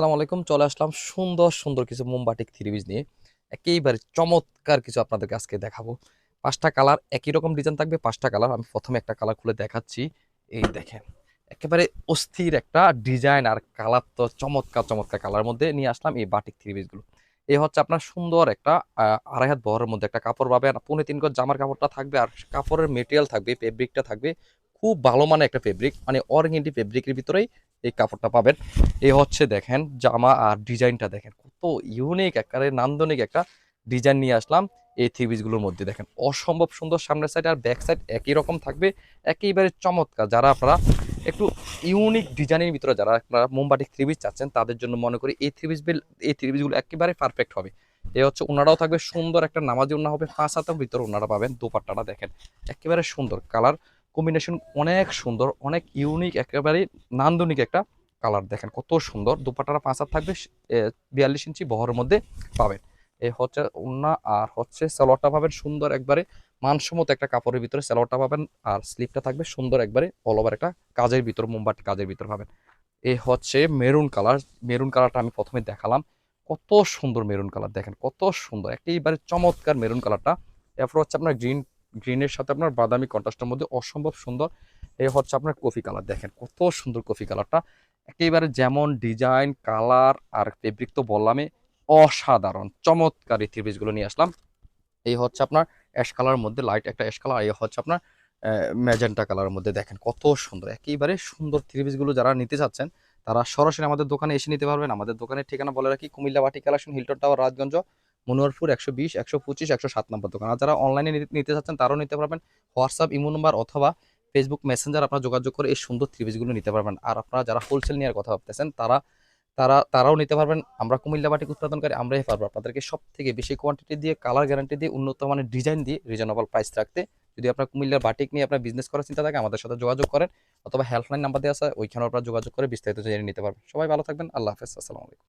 আসসালামু আলাইকুম। চলে আসলাম সুন্দর সুন্দর কিছু মোমবাটিক থ্রি পিস নিয়ে। একেবারে চমৎকার কিছু আপনাদেরকে আজকে দেখাবো। পাঁচটা কালার, একই রকম ডিজাইন থাকবে, পাঁচটা কালার। আমি প্রথমে একটা কালার খুলে দেখাচ্ছি। এই দেখেন, একেবারে অস্থির একটা ডিজাইন আর কালার তো চমৎকার চমৎকার কালার মধ্যে নিয়ে আসলাম এই বাটিক থ্রি পিসগুলো এই হচ্ছে আপনার সুন্দর একটা আড়াই হাত বহরের মধ্যে একটা কাপড় পাবেন। পৌনে তিন গজ জামার কাপড়টা থাকবে আর কাপড়ের মেটেরিয়াল থাকবে ফেব্রিকটা থাকবে। খুব ভালো মানের একটা ফেব্রিক মানে অর্গেন্ডি ফেব্রিকের ভিতরেই এই কাপড়টা পাবেন। এই হচ্ছে দেখেন জামা আর ডিজাইনটা দেখেন। কত ইউনিক একেবারে নান্দনিক একটা ডিজাইন নিয়ে আসলাম এই থ্রি পিসগুলোর মধ্যে। দেখেন অসম্ভব সুন্দর সামনের সাইড আর ব্যাক সাইড একই রকম থাকবে, একেবারে চমৎকার। যারা আপনারা একটু ইউনিক ডিজাইনের ভিতরে যারা আপনারা মোমবাটিক থ্রি পিস চাচ্ছেন, তাদের জন্য মনে করি এই থ্রি পিস এই থ্রি পিসগুলো একেবারে পারফেক্ট হবে। এ হচ্ছে ওনারাও থাকবে সুন্দর একটা নামাজি ওনা হবে, পাঁচ হাতের ভিতরে ওনারা পাবেন। দোপাট্টাটা দেখেন একেবারে সুন্দর। কালার কম্বিনেশন অনেক সুন্দর, অনেক ইউনিক একেবারে নান্দনিক একটা কালার দেখেন। কত সুন্দর, দুপাটারা পাঁচ থাকবে বিয়াল্লিশ ইঞ্চি বহরের মধ্যে পাবেন। এই হচ্ছে উন্না আর হচ্ছে সালোয়ারটা পাবেন সুন্দর একবারে মানসম্মত একটা কাপড়ের ভিতরে সালোয়ারটা পাবেন আর স্লিপটা থাকবে সুন্দর একবারে অল ওভার একটা কাজের ভিতর, মোমবাতি কাজের ভিতর পাবেন। এই হচ্ছে মেরুন কালার মেরুন কালারটা আমি প্রথমে দেখালাম। কত সুন্দর মেরুন কালার দেখেন, কত সুন্দর, একেবারে চমৎকার মেরুন কালারটা এরপর হচ্ছে আপনার গ্রিন গ্রিনের সাথে আপনার বাদামি কন্ট্রাস্টের মধ্যে অসম্ভব সুন্দর। এই হচ্ছে আপনার কফি কালার, দেখেন কত সুন্দর কফি কালারটা। একেবারে যেমন ডিজাইন, কালার আর ফেব্রিক তো বললামই, অসাধারণ, চমৎকার এই থ্রি পিসগুলো নিয়ে আসলাম। এই হচ্ছে আপনার অ্যাশ কালারের মধ্যে লাইট একটা অ্যাশ কালার এই হচ্ছে আপনার ম্যাজেন্টা কালারের মধ্যে, দেখেন কত সুন্দর। একেবারে সুন্দর থ্রি পিসগুলো যারা নিতে চাচ্ছেন, তারা সরাসরি আমাদের দোকানে এসে নিতে পারবেন। আমাদের দোকানের ঠিকানা বলে রাখি, কুমিল্লা বাটি collection Hilton tower Rajganj Monoharpur একশো বিশ, একশো পঁচিশ, একশো সাত নম্বর দোকান। আর যারা অনলাইনে নিতে চাচ্ছেন, তারাও নিতে পারবেন হোয়াটসঅ্যাপ ইমো নাম্বার অথবা ফেসবুক মেসেঞ্জার আপনারা যোগাযোগ করে এই সুন্দর থ্রি পিসগুলো নিতে পারবেন। আর আপনারা যারা হোলসেল নেওয়ার কথা ভাবতেছেন, তারা তারা, তারাও নিতে পারবেন। আমরা কুমিল্লা বাটিক উৎপাদনকারী, আমরাই পারব। আপনাদেরকে সব থেকে বেশি কোয়ান্টিটি দিয়ে কালার গ্যারান্টি দিয়ে, উন্নত মানের ডিজাইন দিয়ে রিজনেবল প্রাইস রাখতে যদি আপনার কুমিল্লার বাটিক নিয়ে আপনার বিজনেস করার চিন্তা থাকে, আমাদের সাথে যোগাযোগ করেন অথবা হেল্পলাইন নাম্বার দেওয়া আছে ওইখানে আপনারা যোগাযোগ করে বিস্তারিত জেনে নিতে পারবেন। সবাই ভালো থাকবেন। আল্লাহ হাফেজ। আসসালামু আলাইকুম।